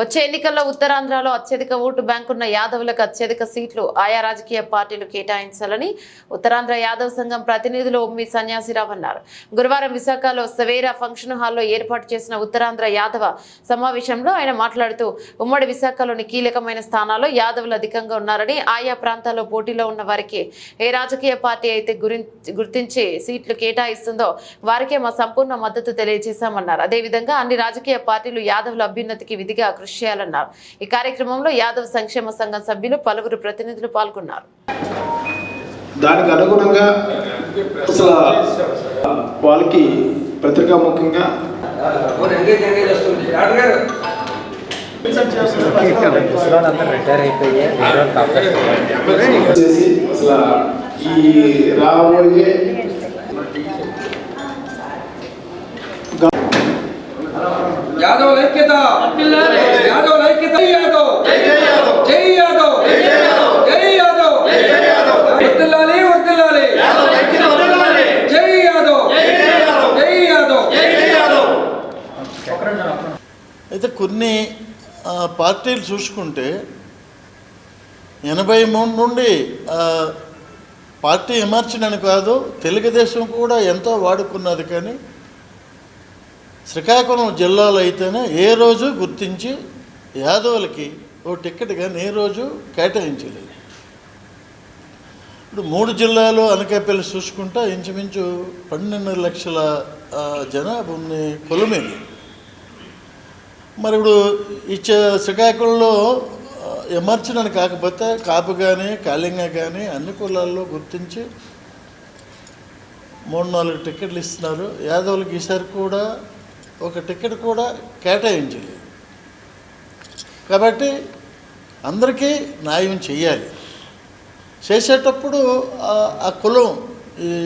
వచ్చే ఎన్నికల్లో ఉత్తరాంధ్రలో అత్యధిక ఓటు బ్యాంకున్న యాదవులకు అత్యధిక సీట్లు ఆయా రాజకీయ పార్టీలు కేటాయించాలని ఉత్తరాంధ్ర యాదవ్ సంఘం ప్రతినిధులు ఉమ్మి సన్యాసిరావు అన్నారు. గురువారం విశాఖలో సవేరా ఫంక్షన్ హాల్లో ఏర్పాటు చేసిన ఉత్తరాంధ్ర యాదవ సమావేశంలో ఆయన మాట్లాడుతూ ఉమ్మడి విశాఖలోని కీలకమైన స్థానాల్లో యాదవులు అధికంగా ఉన్నారని ఆయా ప్రాంతాల్లో పోటీలో ఉన్న వారికి ఏ రాజకీయ పార్టీ అయితే గుర్తించి సీట్లు కేటాయిస్తుందో వారికే మా సంపూర్ణ మద్దతు తెలియజేశామన్నారు. అదేవిధంగా అన్ని రాజకీయ పార్టీలు యాదవుల అభ్యున్నతికి విధిగా కృషి చేయాలన్నారు ఈ కార్యక్రమంలో యాదవ్ సంక్షేమ సంఘం సభ్యులు పలువురు ప్రతినిధులు పాల్గొన్నారు. దానికి అనుగుణంగా అసలు వాళ్ళకి కాపాడు చేసి అసలు ఈ రాబోయే యాదవ్ ఐక్యత యాదవ్ ఐక్యత జై యాదవ్ జై యాదవ్ జై యాదవ్ వర్ధిల్లాలి వర్ధిల్లాలి జై యాదవ్ జై యాదవ్ అయితే కొన్ని పార్టీలు చూసుకుంటే ఎనభై మూడు నుండి పార్టీ విమర్శనని కాదు తెలుగుదేశం కూడా ఎంతో వాడుకున్నది కానీ శ్రీకాకుళం జిల్లాలో అయితేనే ఏ రోజు గుర్తించి యాదవులకి ఓ టికెట్ కానీ ఏ రోజు కేటాయించలేదు. ఇప్పుడు మూడు జిల్లాలు అనకాపల్లి చూసుకుంటా ఇంచుమించు పన్నెండు లక్షల జనాభా ఉంది కొలుమేది. మరి ఇప్పుడు ఇచ్చే శ్రీకాకుళంలో ఎమర్చనని కాకపోతే కాపు కానీ కాళింగ కానీ అన్ని కులాల్లో గుర్తించి మూడు నాలుగు టికెట్లు ఇస్తున్నారు. యాదవులకి ఈసారి కూడా ఒక టికెట్ కూడా కేటాయించలేదు. కాబట్టి అందరికీ న్యాయం చేయాలి. చేసేటప్పుడు ఆ- ఆ కులం ఈ